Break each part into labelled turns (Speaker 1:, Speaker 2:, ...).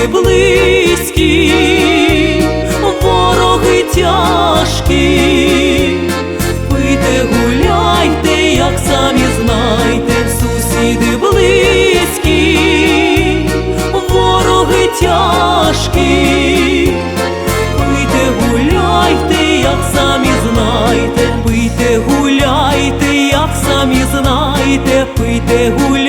Speaker 1: Люди близькі, вороги тяжкі, пийте, гуляйте, як самі знайте, сусіди близькі, вороги тяжкі, пийте, гуляйте, як самі знайте, пийте, гуляйте, як самі знайте, пийте, гуляйте.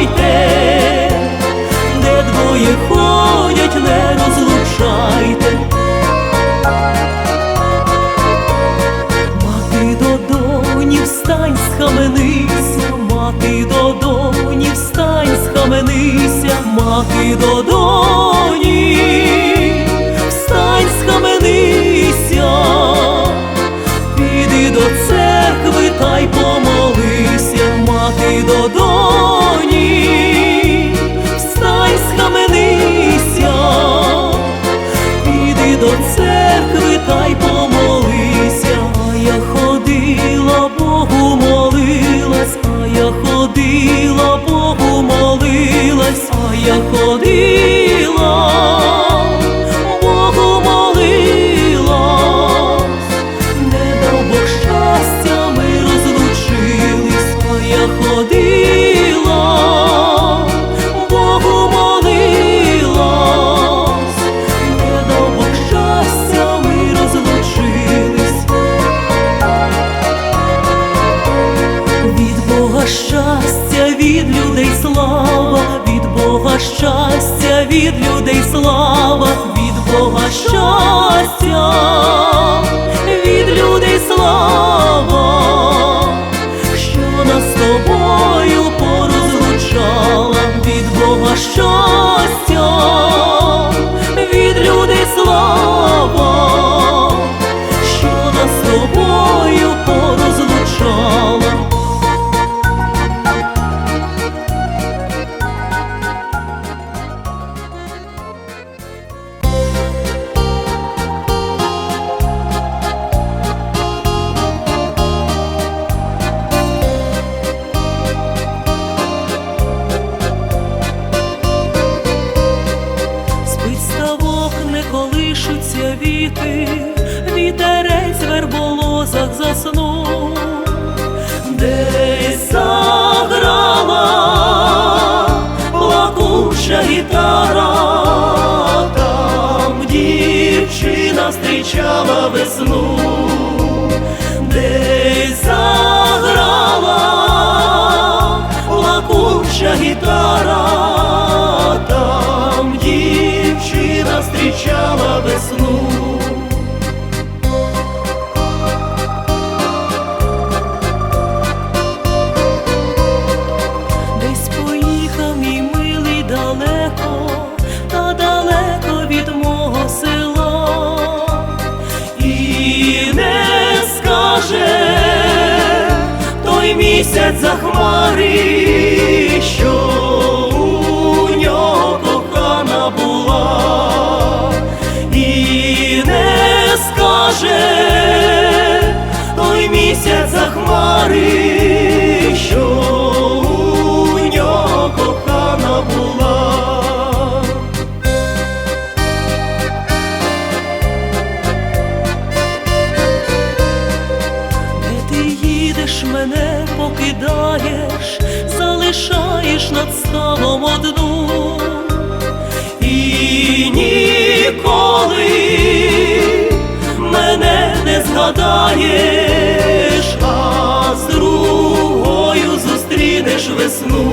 Speaker 1: розлучайте, де двоє ходять, не розлучайте. Мати до доні, встань, схаменися, мати до доні, встань, схаменися, мати до доні. хай помолися, а я ходила, Богу молилась, а я ходила, Богу молилась, а я ходила. людей слава, від Бога щастя, від людей слава. діти, вітерець в верболозах заснув, десь заграла плакуча гітара, там дівчина зустрічала весну. місяць за хмари, що у нього кохана була, і не скаже той місяць за хмари, що у нього кохана була. станом одну і ніколи мене не згадаєш, а з другою зустрінеш весну.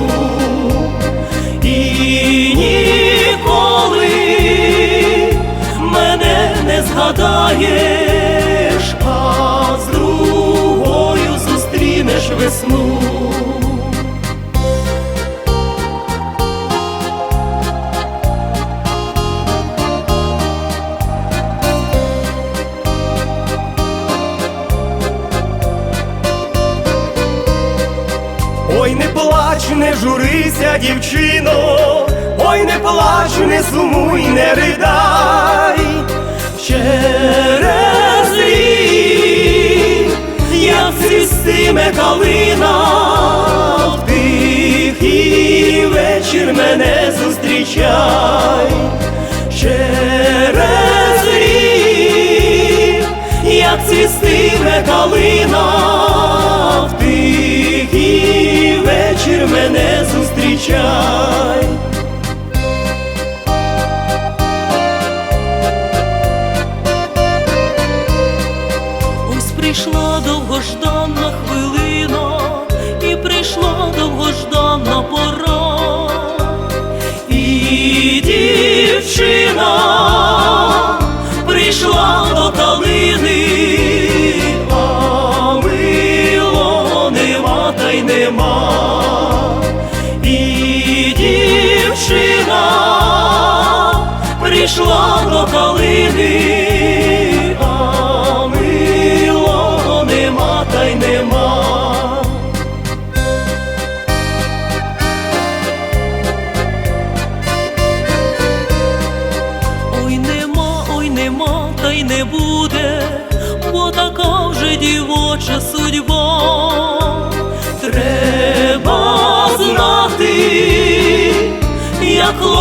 Speaker 1: й не ридай через рік, як цвістиме калина, в тихий вечір мене зустрічай.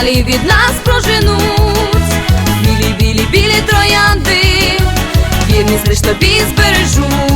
Speaker 2: далі від нас проженуть білі, білі, білі троянди, вірність лиш тобі збережуть.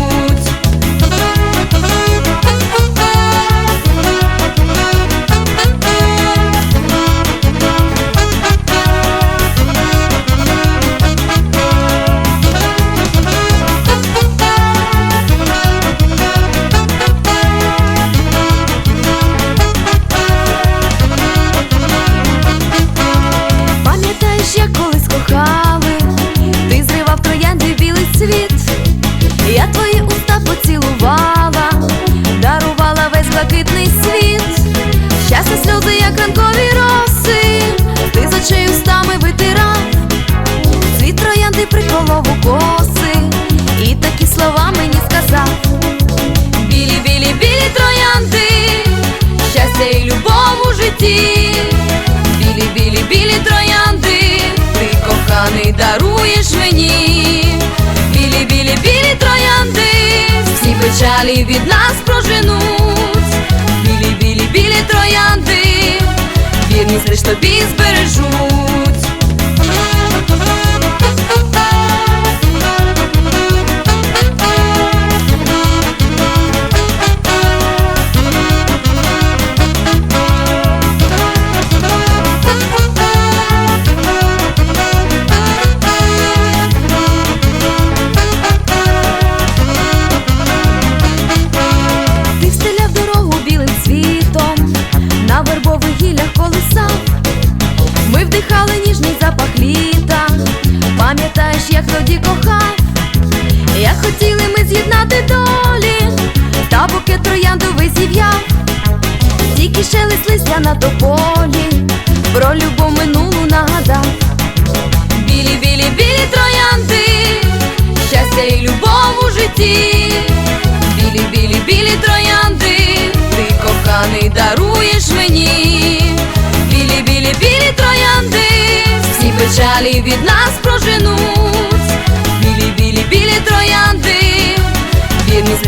Speaker 2: Білі троянди, вірність лиш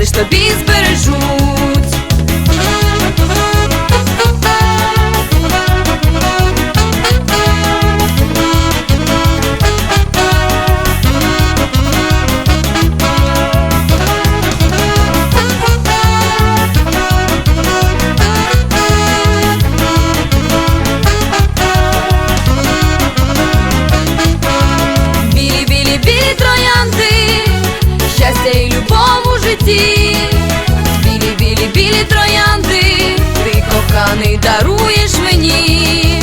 Speaker 2: вірність лиш тобі коханий даруєш мені.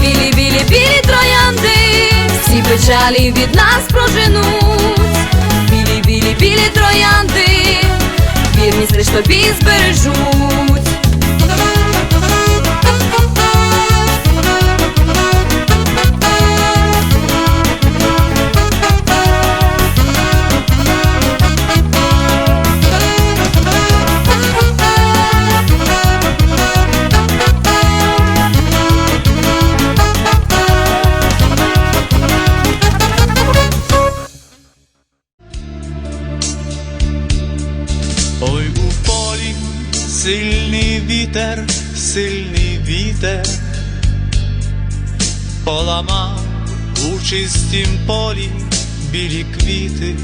Speaker 2: Білі, білі, білі троянди, всі печалі від нас проженуть. Білі, білі, білі троянди, вірність лиш тобі збережуть.
Speaker 3: Чистім полі білі квіти.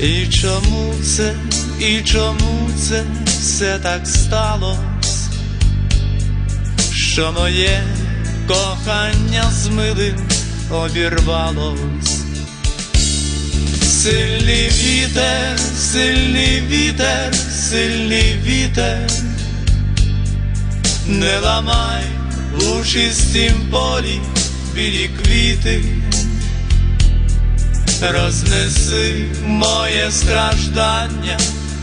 Speaker 3: І чому це, і чому це все так сталось, що моє кохання з милим обірвалось. Сильний вітер, сильний вітер, сильний вітер, не ламай у чистім полі білі квіти, рознеси моє страждання,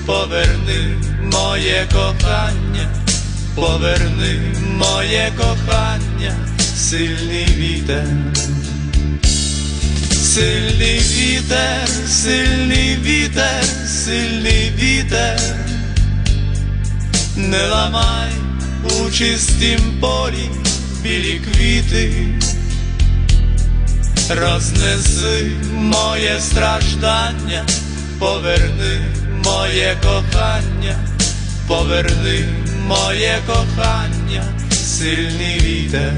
Speaker 3: поверни моє кохання, поверни моє кохання, сильний вітер. Сильний вітер, сильний вітер, сильний вітер, не ламай у чистім полі білі квіти, рознеси моє страждання, поверни моє кохання, поверни моє кохання, сильний вітер.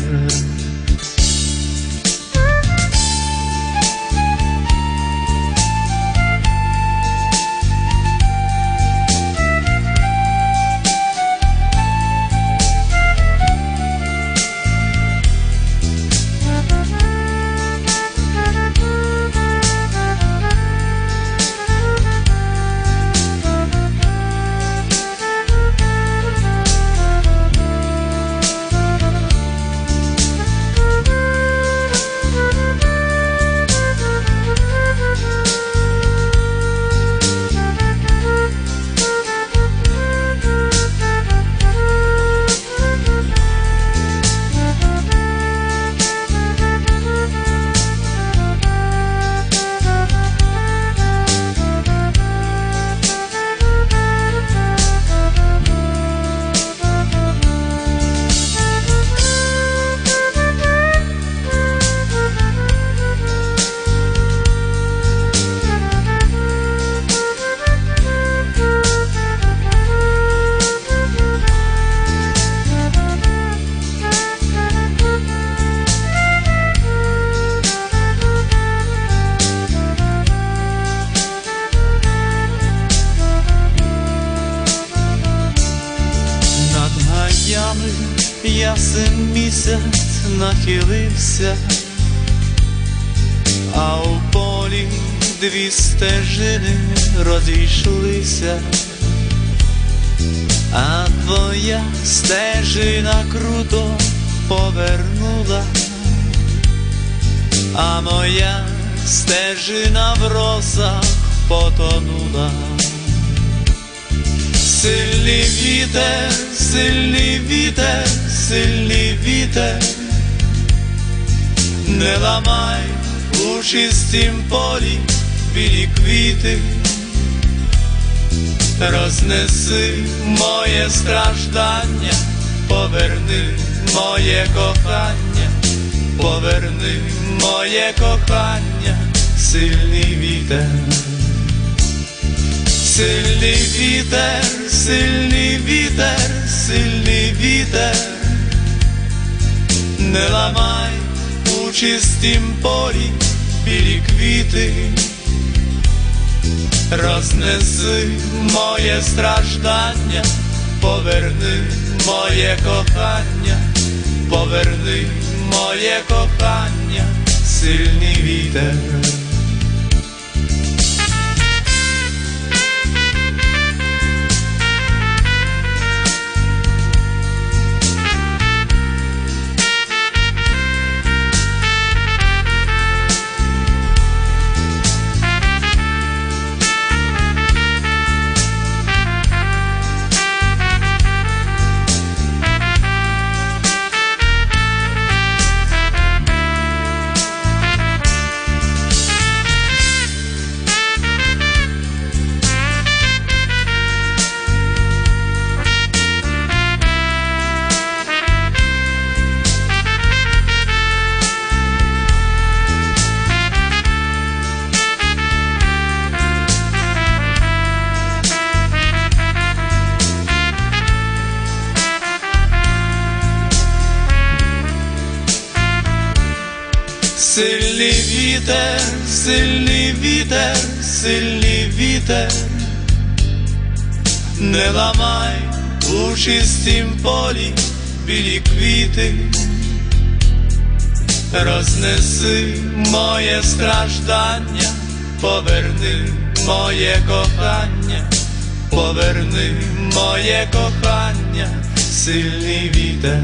Speaker 3: Місяць нахилився, а у полі дві стежини розійшлися, а твоя стежина круто повернула, а моя стежина в росах потонула. Сильний вітер, сильний вітер, сильний вітер, не ламай у чистім полі білі квіти, рознеси моє страждання, поверни моє кохання, поверни моє кохання, сильний вітер. Сильний вітер, сильний вітер, сильний вітер, не ламай у чистім полі білі квіти, рознеси моє страждання, поверни моє кохання, поверни моє кохання, сильний вітер. Білі квіти, рознеси моє страждання, поверни моє кохання, поверни моє кохання, сильний вітер.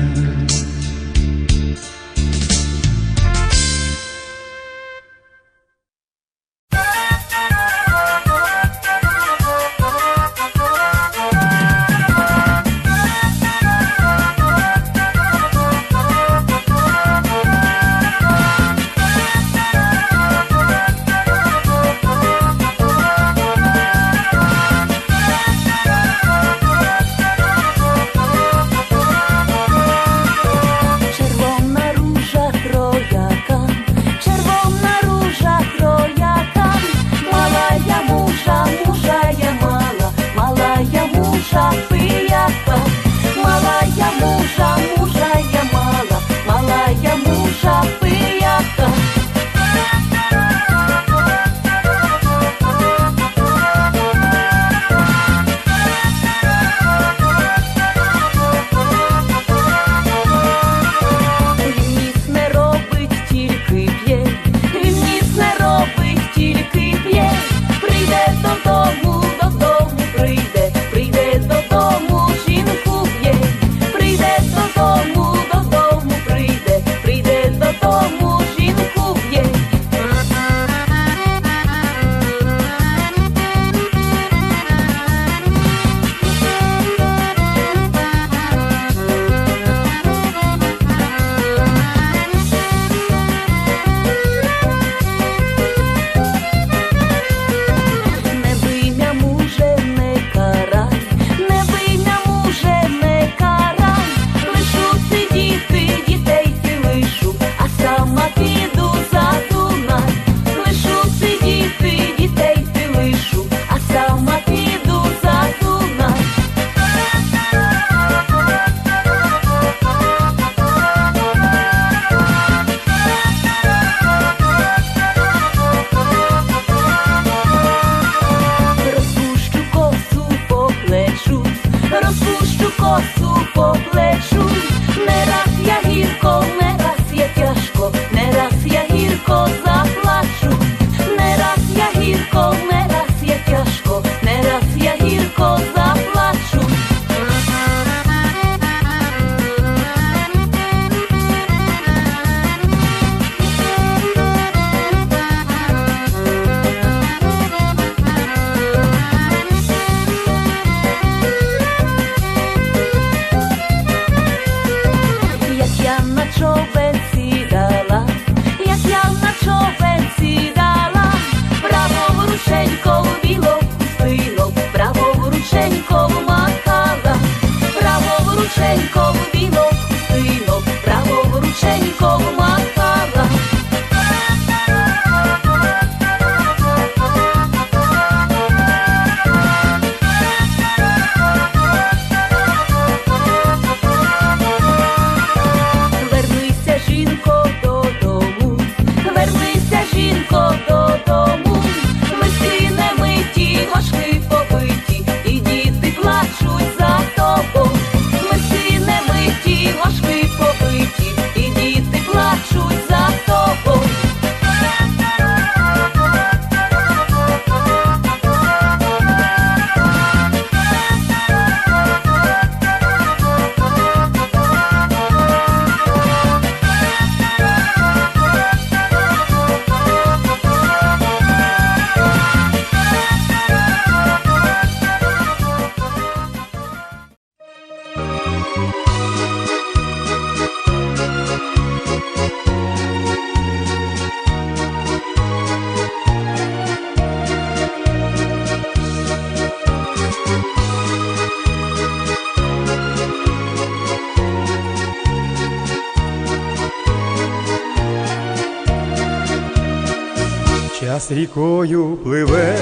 Speaker 4: Час рікою пливе,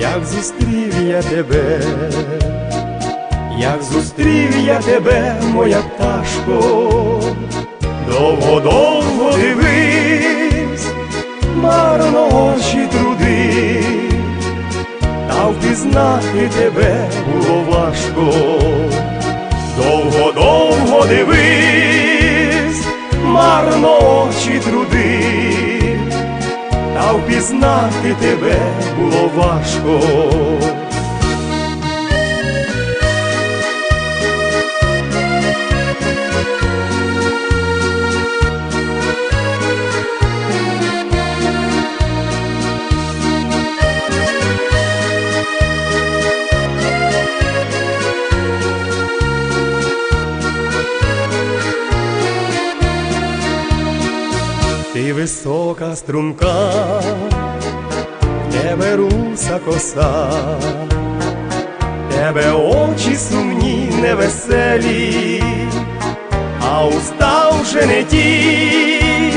Speaker 4: як зустрів я тебе, як зустрів я тебе, моя пташко, довго-довго дивись, марно очі труди, та впізнати тебе було важко, довго-довго дивись, марно очі труди та впізнати тебе було важко. Ти висока струнка, руса тебе очі сумні, невеселі, а уста вже не ті,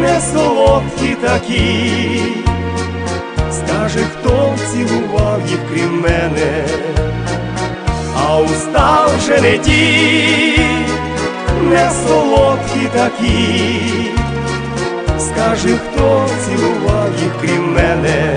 Speaker 4: не солодкі такі. Скаже, хто цілував їх крім мене, а уста вже не ті, не солодкі такі. Скажи, хто цілував їх крім мене.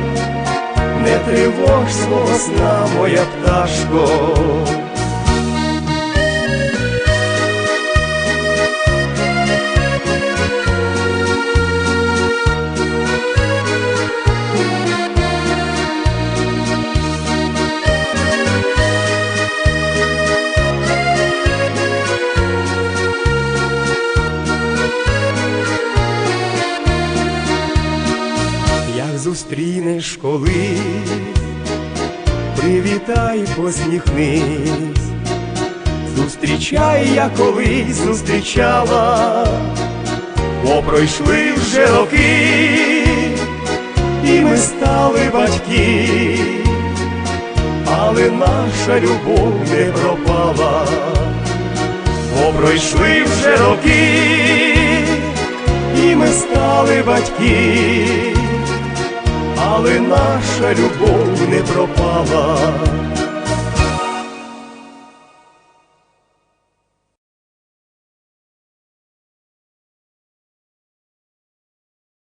Speaker 4: не тривож свого сна, моя пташко. Колись, привітай, посміхнись, зустрічай, я колись зустрічала, бо пройшли вже роки, і ми стали батьки, але наша любов не пропала, бо пройшли вже роки, і ми стали батьки але наша любов не пропала.